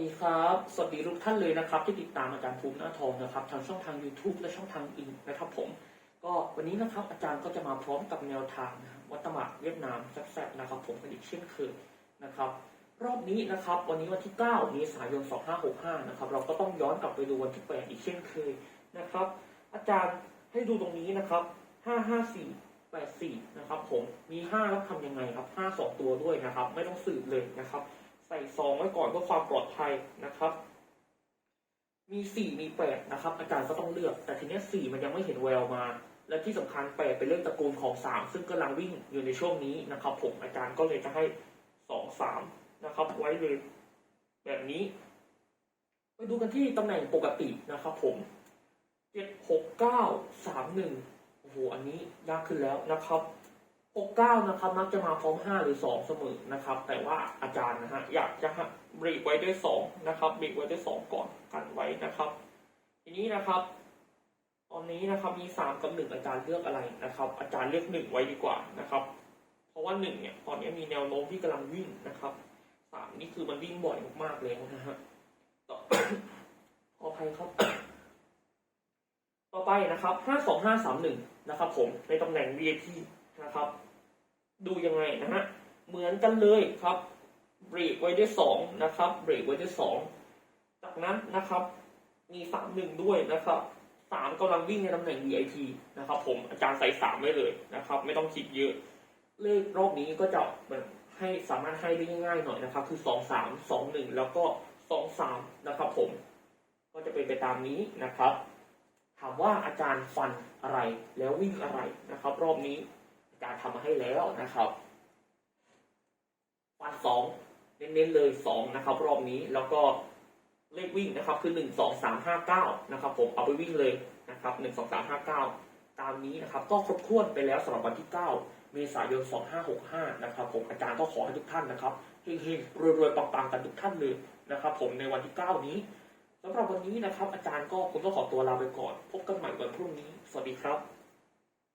ดีครับ สวัสดีทุกท่านเลยนะครับ ที่ติดตามอาจารย์ภูมิหน้าทองนะครับทางช่องทาง YouTube และช่องทางอินนะครับผม ก็วันนี้นะครับอาจารย์ก็จะมาพร้อมกับแนวทางวัตมะเวียดนามแซ่บๆนะครับ ผมกันอีกเช่นเคยนะครับ รอบนี้นะครับ วันนี้วันที่9เมษายน 2565 นะครับ เราก็ต้องย้อนกลับไปดูวันที่ 8 อีกเช่นเคยนะครับ อาจารย์ให้ดูตรงนี้นะครับ 554 84 นะครับ ผมมี 5 แล้วทำยังไงครับ 5 2 ตัวด้วยนะครับ ไม่ต้องสืบเลยนะครับ ใส่ซองไว้ก่อนเพื่อความปลอดภัยนะครับ มีสี่มีแปดนะครับ อาจารย์ก็ต้องเลือก แต่ทีนี้สี่มันยังไม่เห็นแววมา และที่สำคัญแปดเป็นเลขตระกูลของสามซึ่งกำลังวิ่งอยู่ในช่วงนี้นะครับ ผมอาจารย์ก็เลยจะให้สองสามนะครับ ไว้เลยแบบนี้ไปดูกันที่ตำแหน่งปกตินะครับผมเจ็ดหกเก้าสามหนึ่งโอ้โห อันนี้ยากขึ้นแล้วนะครับ หกเก้านะครับมักจะมาพร้อมห้าหรือสองเสมอนะครับ แต่ว่าอาจารย์นะฮะอยากจะบรกไว้ด้วยสองนะครับบรกไว้ด้วยสองก่อนกันไว้นะครับ ทีนี้นะครับ ตอนนี้นะครับมีสามกับหนึ่งอาจารย์เลือกอะไรนะครับ อาจารย์เลือกหนึ่งไว้ดีกว่านะครับ เพราะว่าหนึ่งเนี่ยตอนนี้มีแนวโน้มที่กำลังวิ่งนะครับสามนี่คือมันวิ่งบ่อยมากๆแล้วนะฮะต่อขออภัยครับ ต่อไปนะครับห้าสองห้าสามหนึ่งนะครับ ผมในตำแหน่ง VIP นะครับ ดูยังไงนะฮะเหมือนกันเลยครับเบรกไว้ด้วยสองนะครับเบรกไว้ด้วยสองจากนั้นนะครับ มีสามหนึ่งด้วยนะครับสามกำลังวิ่งในตำแหน่ง VIP นะครับ ผมอาจารย์ใส่สามไว้เลยนะครับ ไม่ต้องคิดเยอะ เลขรอบนี้ก็จะแบบให้สามารถให้ได้ง่ายๆหน่อยนะครับ คือสองสามสองหนึ่งแล้วก็สองสามนะครับ ผม ก็จะเป็นไปตามนี้นะครับ ถามว่าอาจารย์ฟันอะไรแล้ววิ่งอะไรนะครับ รอบนี้ อารทำมาให้แล้วนะครับฟันสองเน้นๆเลยสองนะครับ รอบนี้แล้วก็เลขวิ่งนะครับ คือหนึ่งสองสามห้าเก้านะครับ ผมเอาไปวิ่งเลยนะครับหนึ่งสองสามห้าเก้าตามนี้นะครับ ก็ครบถ้วนไปแล้วสำหรับวันที่เก้าเมษายนสองห้าหกห้านะครับผมอาจารย์ก็ขอให้ทุกท่านนะครับเฮงๆรวยๆปังๆกันทุกท่านเลยนะครับ ผมในวันที่เก้านี้สำหรับวันนี้นะครับ อาจารย์ก็คงต้องขอตัวลาไปก่อน พบกันใหม่วันพรุ่งนี้ สวัสดีครับ